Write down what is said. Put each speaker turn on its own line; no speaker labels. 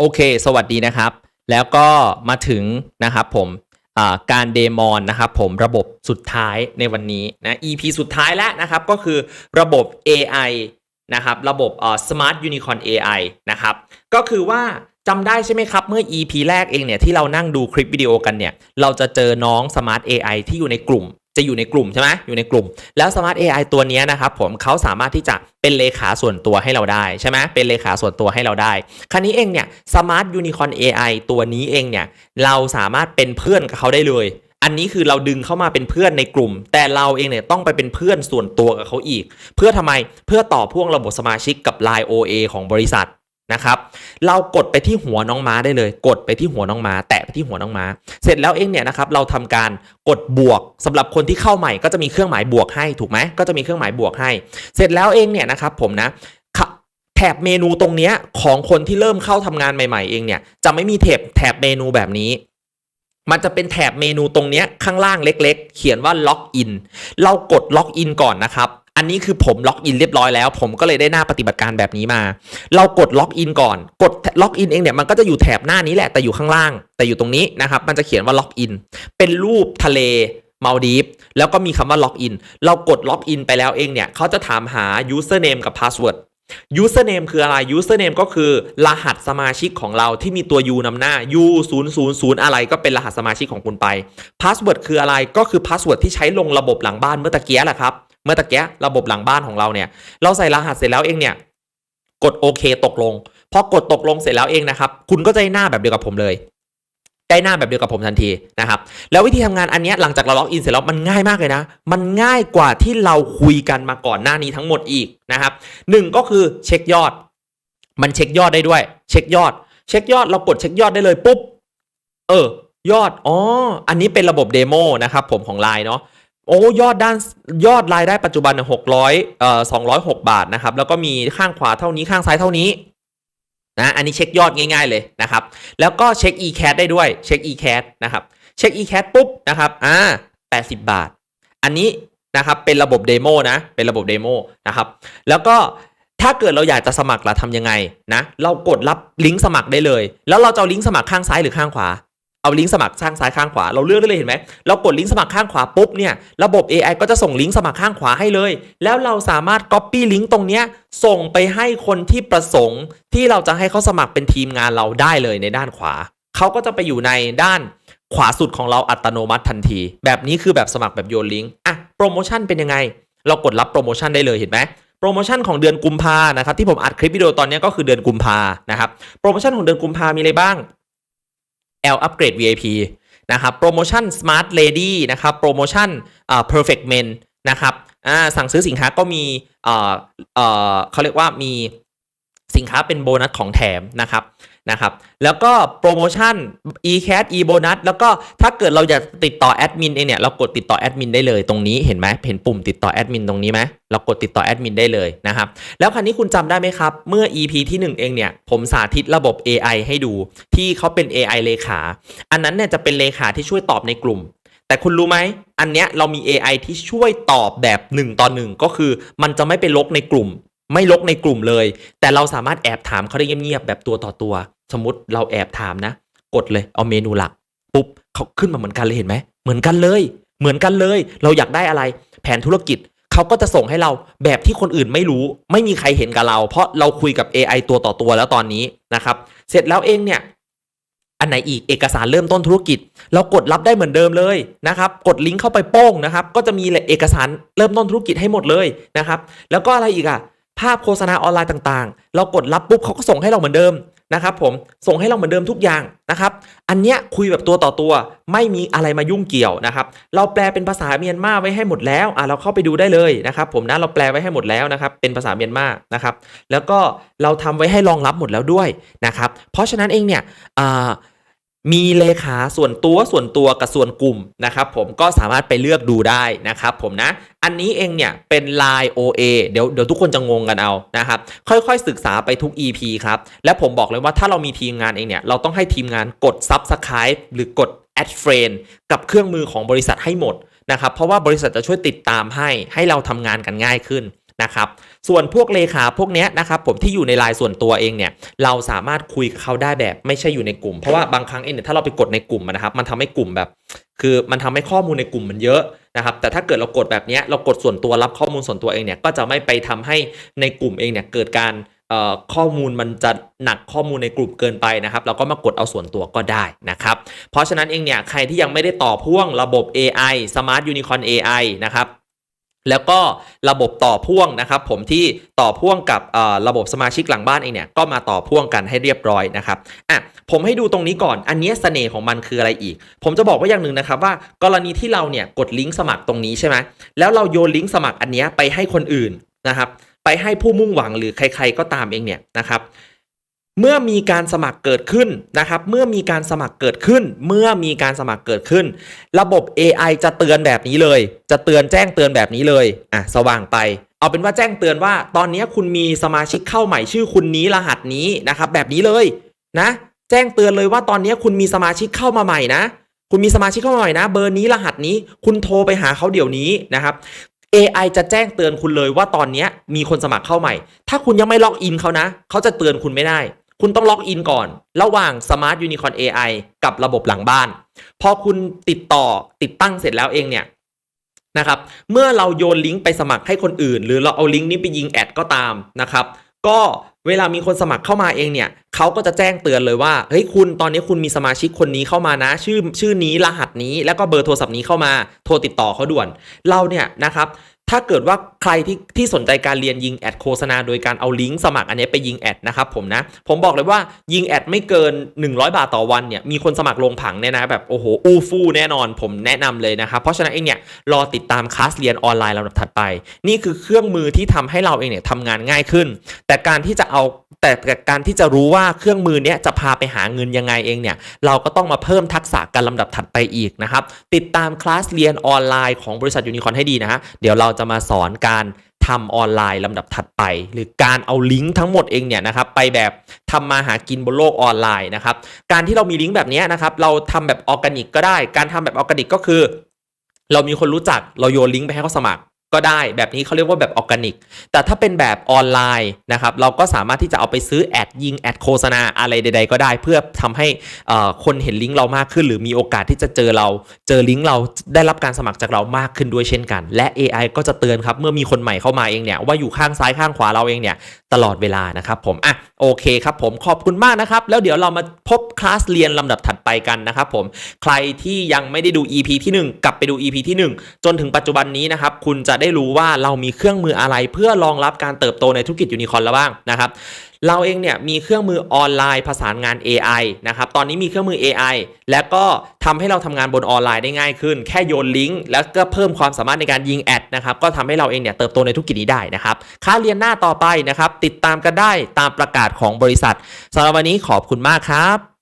โอเค สวัสดีนะครับ แล้วก็มาถึงนะครับผมการเดมอนนะครับผมระบบสุดท้ายในวันนี้นะ EP สุดท้ายแล้วนะครับ ก็คือระบบ AI นะครับ ระบบเอ่อ Smart Unicorn AI นะครับ ก็คือว่าจำได้ใช่ไหมครับ เมื่อ EP แรกเองเนี่ยที่เรานั่งดูคลิปวิดีโอกันเนี่ย เราจะเจอน้อง Smart AI ที่อยู่ในกลุ่ม จะอยู่ในกลุ่มใช่ไหมอยู่ในกลุ่ม แล้ว Smart AI ตัวนี้นะครับผมเขาสามารถที่จะเป็นเลขาส่วนตัวให้เราได้ใช่ไหมเป็นเลขาส่วนตัวให้เราได้ คราวนี้เองเนี่ย Smart Unicorn AI ตัวนี้เองเนี่ยเราสามารถเป็นเพื่อนกับเขาได้เลยอันนี้คือเราดึงเข้ามาเป็นเพื่อนในกลุ่ม แต่เราเองเนี่ยต้องไปเป็นเพื่อนส่วนตัวกับเขาอีก เพื่อทำไมเพื่อต่อพ่วงระบบสมาชิกกับ Line OA ของบริษัทนะครับ เรากดไปที่หัวน้องม้าได้เลย กดไปที่หัวน้องม้า แตะไปที่หัวน้องม้า เสร็จแล้วเองเนี่ยนะครับเราทำการกดบวกสำหรับคนที่เข้าใหม่ก็จะมีเครื่องหมายบวกให้ถูกไหมก็จะมีเครื่องหมายบวกให้ เสร็จแล้วเองเนี่ยนะครับผมนะแถบเมนูตรงเนี้ยของคนที่เริ่มเข้าทำงานใหม่ ๆ เองเนี่ยจะไม่มีแถบแถบเมนูแบบนี้ มันจะเป็นแถบเมนูตรงนี้ข้างล่างเล็ก ๆ เขียนว่าล็อกอินเรากดล็อกอินก่อนนะครับ อันนี้คือผมล็อกอินเรียบร้อยแล้ว ผมก็เลยได้หน้าปฏิบัติการแบบนี้มา เรากดล็อกอินก่อน กดล็อกอินเองเนี่ยมันก็จะอยู่แถบหน้านี้แหละแต่อยู่ข้างล่าง แต่อยู่ตรงนี้นะครับ มันจะเขียนว่าล็อกอินเป็นรูปทะเลมาลดีฟแล้วก็มีคำว่าล็อกอินเรากดล็อกอินไปแล้วเองเนี่ยเขาจะถามหา username กับ password username คืออะไร username ก็คือรหัสสมาชิกของเราที่มีตัว u นำหน้า u 0 0 0อะไรก็เป็นรหัสสมาชิกของคุณไป password คืออะไรก็คือ password ที่ใช้ลงระบบหลังบ้านเมื่อตะเกียแหละครับ มื่อตะเกียระบบหลังบ้านของเราเนี่ย เราใส่รหัสเสร็จแล้วเองเนี่ย กดโอเคตกลง พอกดตกลงเสร็จแล้วเองนะครับ คุณก็จะได้หน้าแบบเดียวกับผมเลยได้หน้าแบบเดียวกับผมทันทีนะครับ แล้ววิธีทำงานอันนี้หลังจากเราล็อกอินเสร็จแล้วมันง่ายมากเลยนะ มันง่ายกว่าที่เราคุยกันมาก่อนหน้านี้ทั้งหมดอีกนะครับหนึ่งก็คือเช็คยอด มันเช็คยอดได้ด้วย เช็คยอด เช็คยอดเรากดเช็คยอดได้เลยปุ๊บ เออ ยอด อ๋อ อันนี้เป็นระบบเดโมนะครับผมของ Line เนาะ โอ้ยอดด้านยอดรายได้ปัจจุบันหกร้อยเอ่อสองร้อยหกบาทนะครับ แล้วก็มีข้างขวาเท่านี้ข้างซ้ายเท่านี้นะอันนี้เช็คยอดง่ายๆเลยนะครับ แล้วก็เช็ค e-cat ได้ด้วยเช็ค e-cat นะครับเช็ค e-cat ปุ๊บนะครับอ่า80บบาท อันนี้นะครับเป็นระบบเดโมนะเป็นระบบเดโมนะครับแล้วก็ถ้าเกิดเราอยากจะสมัครเราทำยังไงนะเรากดรับลิงก์สมัครได้เลย แล้วเราจะลิงก์สมัครข้างซ้ายหรือข้างขวา เอาลิงก์สมัครข้างซ้ายข้างขวาเราเลือกได้เลยเห็นไหมเรากดลิงก์สมัครข้างขวาปุ๊บเนี่ยระบบ AI ก็จะส่งลิงก์สมัครข้างขวาให้เลย แล้วเราสามารถ Copy ลิงก์ตรงเนี้ยส่งไปให้คนที่ประสงค์ ที่เราจะให้เขาสมัครเป็นทีมงานเราได้เลยในด้านขวาเขาก็จะไปอยู่ในด้านขวาสุดของเราอัตโนมัติทันที แบบนี้คือแบบสมัครแบบโยนลิงก์อะโปรโมชั่นเป็นยังไง เรากดรับโปรโมชั่นได้เลยเห็นไหมโปรโมชั่นของเดือนกุมภานะครับที่ผมอัดคลิปวิดีโอตอนนี้ก็คือเดือนกุมภานะครับโปรโมชั่นของเดือนกุมภามีอะไรบ้าง L upgrade VIP นะครับโปรโมชั่น Smart Lady นะครับโปรโมชั่น Perfect Men นะครับสั่งซื้อสินค้าก็มีเขาเรียกว่ามีสินค้าเป็นโบนัสของแถมนะครับ นะครับ แล้วก็โปรโมชั่น e-cat e-bonus แล้วก็ถ้าเกิดเราอยากติดต่อแอดมินเองเนี่ยเรากดติดต่อแอดมินได้เลยตรงนี้เห็นไหมเห็นปุ่มติดต่อแอดมินตรงนี้ไหมเรากดติดต่อแอดมินได้เลยนะครับ แล้วคราวนี้คุณจำได้ไหมครับ เมื่อ EP ที่ 1 เองเนี่ย ผมสาธิตระบบ AI ให้ดู ที่เขาเป็น AI เลขา อันนั้นเนี่ยจะเป็นเลขาที่ช่วยตอบในกลุ่ม แต่คุณรู้ไหม อันเนี้ยเรามี AI ที่ช่วยตอบแบบ 1 ต่อ 1 ก็คือมันจะไม่ไปลกในกลุ่ม ไม่ลกในกลุ่มเลย แต่เราสามารถแอบถามเขาได้เงียบๆแบบตัวต่อตัว สมมติเราแอบถามนะ กดเลยเอาเมนูหลัก ปุ๊บเขาขึ้นมาเหมือนกันเลยเห็นไหมเหมือนกันเลย เหมือนกันเลย เราอยากได้อะไร แผนธุรกิจเขาก็จะส่งให้เราแบบที่คนอื่นไม่รู้ ไม่มีใครเห็นกับเรา เพราะเราคุยกับ AI ตัวต่อตัวแล้วตอนนี้นะครับ เสร็จแล้วเองเนี่ยอันไหนอีกเอกสารเริ่มต้นธุรกิจ เรากดรับได้เหมือนเดิมเลยนะครับกดลิงก์เข้าไปโป้งนะครับก็จะมีเอกสารเริ่มต้นธุรกิจให้หมดเลยนะครับแล้วก็อะไรอีกอะภาพโฆษณาออนไลน์ต่างๆ เรากดรับปุ๊บเขาก็ส่งให้เราเหมือนเดิม นะครับผมส่งให้เราเหมือนเดิมทุกอย่างนะครับ อันเนี้ยคุยแบบตัวต่อตัว ไม่มีอะไรมายุ่งเกี่ยวนะครับ เราแปลเป็นภาษาเมียนมาไว้ให้หมดแล้วอะเราเข้าไปดูได้เลยนะครับ ผมนะเราแปลไว้ให้หมดแล้วนะครับ เป็นภาษาเมียนมานะครับ แล้วก็เราทำไว้ให้รองรับหมดแล้วด้วยนะครับ เพราะฉะนั้นเองเนี่ยอ่า มีเลขาส่วนตัวส่วนตัวกับส่วนกลุ่มนะครับผมก็สามารถไปเลือกดูได้นะครับผมนะ อันนี้เองเนี่ยเป็น Line OA เดี๋ยวเดี๋ยวทุกคนจะงงกันเอานะครับค่อยๆศึกษาไปทุก EP ครับและผมบอกเลยว่าถ้าเรามีทีมงานเองเนี่ยเราต้องให้ทีมงานกด Subscribe หรือกด Add Friend กับเครื่องมือของบริษัทให้หมดนะครับเพราะว่าบริษัทจะช่วยติดตามให้ให้เราทำงานกันง่ายขึ้น นะครับส่วนพวกเลขาพวกเนี้ยนะครับผมที่อยู่ในไลน์ส่วนตัวเองเนี่ยเราสามารถคุยกับเขาได้แบบไม่ใช่อยู่ในกลุ่ม เพราะว่าบางครั้งเองเนี่ยถ้าเราไปกดในกลุ่มนะครับมันทำให้กลุ่มแบบ คือมันทำให้ข้อมูลในกลุ่มมันเยอะนะครับแต่ถ้าเกิดเรากดแบบเนี้ยเรากดส่วนตัวรับข้อมูลส่วนตัวเองเนี่ยก็จะไม่ไปทำให้ในกลุ่มเองเนี่ยเกิดการข้อมูลมันจะหนักข้อมูลในกลุ่มเกินไปนะครับ เราก็มากดเอาส่วนตัวก็ได้นะครับ เพราะฉะนั้นเองเนี่ยใครที่ยังไม่ได้ต่อพ่วงระบบ AI Smart Unicorn AI นะครับ แล้วก็ระบบต่อพ่วงนะครับ ผมที่ต่อพ่วงกับระบบสมาชิกหลังบ้านเองเนี่ยก็มาต่อพ่วงกันให้เรียบร้อยนะครับอะผมให้ดูตรงนี้ก่อน อันเนี้ยเสน่ห์ของมันคืออะไรอีก ผมจะบอกว่าอย่างหนึ่งนะครับว่ากรณีที่เราเนี่ยกดลิงก์สมัครตรงนี้ใช่ไหมแล้วเราโยนลิงก์สมัครอันเนี้ยไปให้คนอื่นนะครับ ไปให้ผู้มุ่งหวังหรือใคร ๆก็ตามเองเนี่ยนะครับ เมื่อมีการสมัครเกิดขึ้นนะครับ เมื่อมีการสมัครเกิดขึ้น เมื่อมีการสมัครเกิดขึ้น ระบบ AI จะเตือนแบบนี้เลย จะเตือนแจ้งเตือนแบบนี้เลยอะสว่างไป เอาเป็นว่าแจ้งเตือนว่า ตอนนี้คุณมีสมาชิกเข้าใหม่ชื่อคุณนี้รหัสนี้นะครับ แบบนี้เลยนะ แจ้งเตือนเลยว่าตอนนี้คุณมีสมาชิกเข้ามาใหม่นะ คุณมีสมาชิกเข้ามาใหม่นะ เบอร์นี้รหัสนี้ คุณโทรไปหาเขาเดี๋ยวนี้นะครับ AI จะแจ้งเตือนคุณเลยว่าตอนนี้มีคนสมัครเข้าใหม่ ถ้าคุณยังไม่ล็อกอินเขานะ เขาจะเตือนคุณไม่ได้ คุณต้องล็อกอินก่อน ระหว่าง Smart Unicorn AI กับระบบหลังบ้าน พอคุณติดต่อติดตั้งเสร็จแล้วเองเนี่ยนะครับเมื่อเราโยนลิงก์ไปสมัครให้คนอื่น หรือเราเอาลิงก์นี้ไปยิงแอดก็ตามนะครับ ก็เวลามีคนสมัครเข้ามาเองเนี่ยเขาก็จะแจ้งเตือนเลยว่าเฮ้ยคุณตอนนี้คุณมีสมาชิกคนนี้เข้ามานะ ชื่อชื่อนี้รหัสนี้แล้วก็เบอร์โทรศัพท์นี้เข้ามาโทรติดต่อเขาด่วน เราเนี่ยนะครับ ถ้าเกิดว่าใครที่ที่สนใจการเรียนยิงแอดโฆษณาโดยการเอาลิงก์สมัครอันนี้ไปยิงแอดนะครับผมนะ ผมบอกเลยว่ายิงแอดไม่เกิน 100 บาทต่อวันเนี่ยมีคนสมัครลงผังเนี่ยนะแบบโอ้โหอู้ฟู่แน่นอนผมแนะนำเลยนะครับ เพราะฉะนั้นเองเนี่ยรอติดตามคลาสเรียนออนไลน์ลำดับถัดไป นี่คือเครื่องมือที่ทำให้เราเองเนี่ยทำงานง่ายขึ้น แต่การที่จะเอาแต่แต่การที่จะรู้ว่าเครื่องมือเนี้ยจะพาไปหาเงินยังไงเองเนี่ยเราก็ต้องมาเพิ่มทักษะการลำดับถัดไปอีกนะครับติดตามคลาสเรียนออนไลน์ของบริษัทยูนิคอนให้ดีนะฮะเดี๋ยวเราจะมาสอนการทำออนไลน์ลำดับถัดไป หรือการเอาลิงก์ทั้งหมดเองเนี่ยนะครับไปแบบทำมาหากินบนโลกออนไลน์นะครับการที่เรามีลิงก์แบบนี้นะครับเราทำแบบออร์แกนิกก็ได้ การทำแบบออร์แกนิกก็คือ เรามีคนรู้จักเราโยนลิงก์ไปให้เขาสมัคร ก็ได้แบบนี้เขาเรียกว่าแบบออร์แกนิก แต่ถ้าเป็นแบบออนไลน์นะครับเราก็สามารถที่จะเอาไปซื้อแอดยิงแอดโฆษณาอะไรใด ๆ ก็ได้ เพื่อทำให้คนเห็นลิงก์เรามากขึ้น หรือมีโอกาสที่จะเจอเราเจอลิงก์เราได้รับการสมัครจากเรามากขึ้นด้วยเช่นกัน และ AI ก็จะเตือนครับ เมื่อมีคนใหม่เข้ามาเองเนี่ยว่าอยู่ข้างซ้ายข้างขวาเราเองเนี่ยตลอดเวลานะครับผมอะโอเคครับผมขอบคุณมากนะครับ แล้วเดี๋ยวเรามาพบคลาสเรียนลำดับถัดไปกันนะครับผมใครที่ยังไม่ได้ดู EP ที่ 1 กลับไปดู EP ที่ 1 จนถึงปัจจุบันนี้นะครับคุณจะได้รู้ว่าเรามีเครื่องมืออะไร เพื่อรองรับการเติบโตในธุรกิจยูนิคอร์นแล้วบ้างนะครับเราเองเนี่ยมีเครื่องมือออนไลน์ ผสานงาน AI นะครับตอนนี้มีเครื่องมือ AI และก็ทำให้เราทำงานบนออนไลน์ได้ง่ายขึ้น แค่โยนลิงก์แล้วก็เพิ่มความสามารถในการยิงแอดนะครับก็ทำให้เราเองเนี่ยเติบโตในธุรกิจนี้ได้นะครับค่าเรียนหน้าต่อไปนะครับติดตามกันได้ตามประกาศของบริษัทสำหรับวันนี้ขอบคุณมากครับ